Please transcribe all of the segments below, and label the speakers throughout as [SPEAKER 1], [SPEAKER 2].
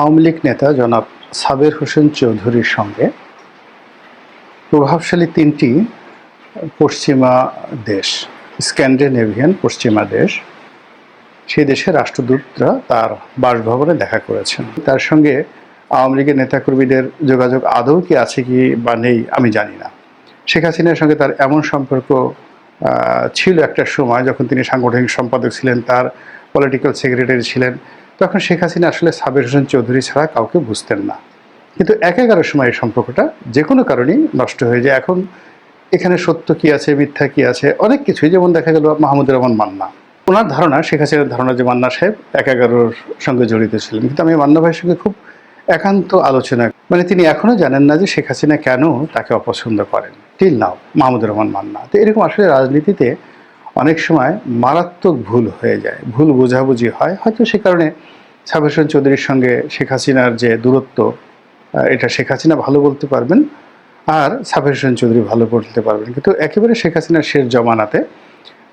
[SPEAKER 1] আওয়ামী লীগ নেতা জনাব সাবের হোসেন চৌধুরীর সঙ্গে প্রভাবশালী তিনটি পশ্চিমা দেশ, স্ক্যান্ডিনেভিয়ান পশ্চিমা দেশ সেই দেশের রাষ্ট্রদূতরা তার বাসভবনে দেখা করেছেন। তার সঙ্গে আওয়ামী লীগের নেতাকর্মীদের যোগাযোগ আদৌ কি আছে কি বা নেই আমি জানি না। শেখ হাসিনার সঙ্গে তার এমন সম্পর্ক ছিল একটা সময় যখন তিনি সাংগঠনিক সম্পাদক ছিলেন, তার পলিটিক্যাল সেক্রেটারি ছিলেন। তখন শেখ হাসিনা আসলে সাবের হোসেন চৌধুরী ছাড়া কাউকে বুঝতেন না। কিন্তু এক এগারোর সময় এই সম্পর্কটা যে কোনো কারণেই নষ্ট হয়ে যায়। এখন এখানে সত্য কি আছে, মিথ্যা কি আছে, অনেক কিছুই। যেমন দেখা গেল মাহমুদুর রহমান মান্না। ওনার ধারণা, শেখ হাসিনার ধারণা যে মান্না সাহেব এক এগারোর সঙ্গে জড়িত ছিলেন। কিন্তু আমি মান্না ভাইয়ের সঙ্গে খুব একান্ত আলোচনা মানে তিনি এখনও জানেন না যে শেখ হাসিনা কেন তাকে অপছন্দ করেন। Till now Mahmudur Rahman Manna. তো এরকম আসলে রাজনীতিতে অনেক সময় মারাত্মক ভুল হয়ে যায়, ভুল বোঝাবুঝি হয়। হয়তো সে কারণে সাবের হোসেন চৌধুরীর সঙ্গে শেখ হাসিনার যে দূরত্ব এটা শেখ হাসিনা ভালো বলতে পারবেন আর সাবের হোসেন চৌধুরী ভালো বলতে পারবেন। কিন্তু একেবারে শেখ হাসিনার শেষ জমানাতে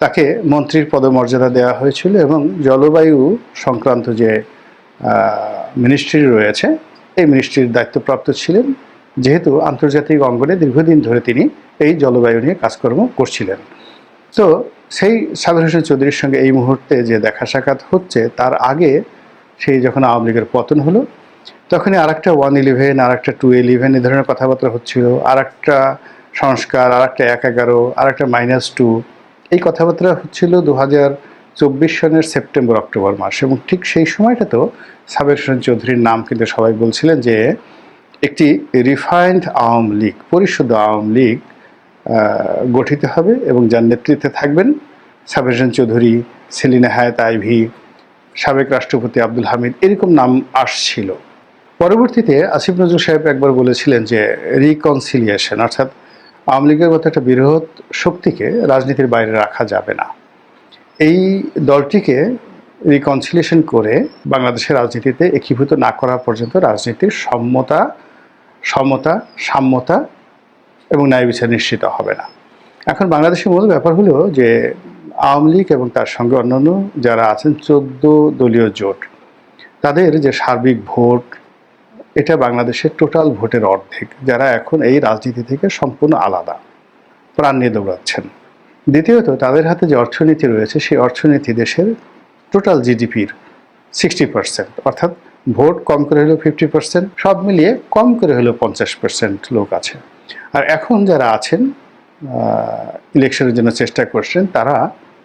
[SPEAKER 1] তাকে মন্ত্রীর পদমর্যাদা দেওয়া হয়েছিল এবং জলবায়ু সংক্রান্ত যে মিনিস্ট্রি রয়েছে, এই মিনিস্ট্রির দায়িত্বপ্রাপ্ত ছিলেন। যেহেতু আন্তর্জাতিক অঙ্গনে দীর্ঘদিন ধরে তিনি এই জলবায়ু নিয়ে কাজকর্ম করছিলেন। তো সেই সাবের হোসেন চৌধুরীর সঙ্গে এই মুহূর্তে যে দেখা সাক্ষাৎ হচ্ছে, তার আগে সেই যখন আওয়ামী লীগের পতন হলো, তখনই আর একটা ওয়ান ইলেভেন আর একটা টু ইলেভেন এই ধরনের কথাবার্তা হচ্ছিল আর একটা সংস্কার আর একটা এক এগারো আর একটা মাইনাস টু এই কথাবার্তা হচ্ছিল দু হাজার চব্বিশ সনের সেপ্টেম্বর, অক্টোবর মাস। এবং ঠিক সেই সময়টাতেও সাবের হোসেন চৌধুরীর নাম কিন্তু সবাই বলছিলেন যে, একটি রিফাইন্ড আওয়ামী লীগ, পরিশুদ্ধ আওয়ামী লীগ গঠিত হবে এবং যার নেতৃত্বে থাকবেন সাবের হোসেন চৌধুরী সেলিনা হায়াত আইভি, সাবেক রাষ্ট্রপতি আব্দুল হামিদ, এরকম নাম আসছিল। পরবর্তীতে আসিফ নজরুল সাহেব একবার বলেছিলেন যে রিকনসিলিয়েশন অর্থাৎ আওয়ামী লীগের মতো একটা বৃহৎ শক্তিকে রাজনীতির বাইরে রাখা যাবে না। এই দলটিকে রিকনসিলিয়েশন করে বাংলাদেশের রাজনীতিতে একীভূত না করা পর্যন্ত রাজনীতির সম্মতা সমতা, সাম্যতা এবং ন্যায় বিচার নিশ্চিত হবে না। এখন বাংলাদেশের মূল ব্যাপার হলো যে আওয়ামী লীগ এবং তার সঙ্গে অন্যান্য যারা আছেন, চোদ্দ দলীয় জোট, তাদের যে সার্বিক ভোট, এটা বাংলাদেশের টোটাল ভোটের অর্ধেক, যারা এখন এই রাজনীতি থেকে সম্পূর্ণ আলাদা, প্রাণ নিয়ে দৌড়াচ্ছেন। দ্বিতীয়ত, তাদের হাতে যে অর্থনীতি রয়েছে, সেই অর্থনীতি দেশের টোটাল জিডিপির সিক্সটি পার্সেন্ট অর্থাৎ ভোট কম করে হলেও ফিফটি পার্সেন্ট সব মিলিয়ে কম করে হলেও পঞ্চাশ পার্সেন্ট লোক আছে। আর এখন যারা আছেন ইলেকশনের জন্য চেষ্টা করছেন, তারা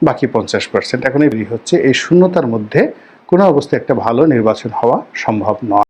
[SPEAKER 1] বাকি পঞ্চাশ পার্সেন্ট এখন এই হচ্ছে। এই শূন্যতার মধ্যে কোনো অবস্থায় একটা ভালো নির্বাচন হওয়া সম্ভব নয়।